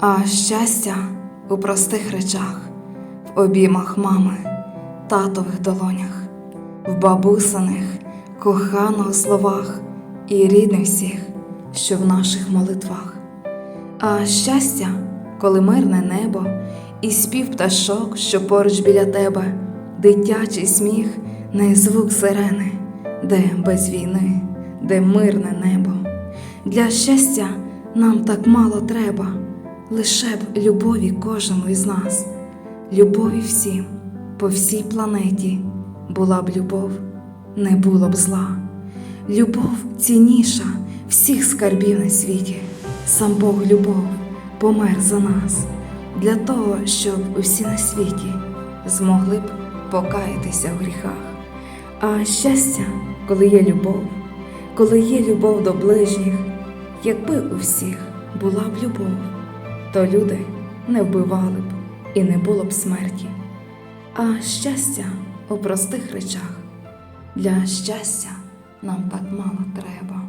А щастя у простих речах, в обіймах мами, татових долонях, в бабусиних, коханого словах і рідних всіх, що в наших молитвах. А щастя, коли мирне небо і спів пташок, що поруч біля тебе, дитячий сміх, не звук сирени, де без війни, де мирне небо. Для щастя нам так мало треба, лише б любові кожному із нас, любові всім, по всій планеті була б любов, не було б зла. Любов цінніша всіх скарбів на світі, сам Бог любов помер за нас, для того, щоб усі на світі змогли б покаятися в гріхах. А щастя, коли є любов, коли є любов до ближніх, якби у всіх була б любов, то люди не вбивали б і не було б смерті. А щастя у простих речах. Для щастя нам так мало треба.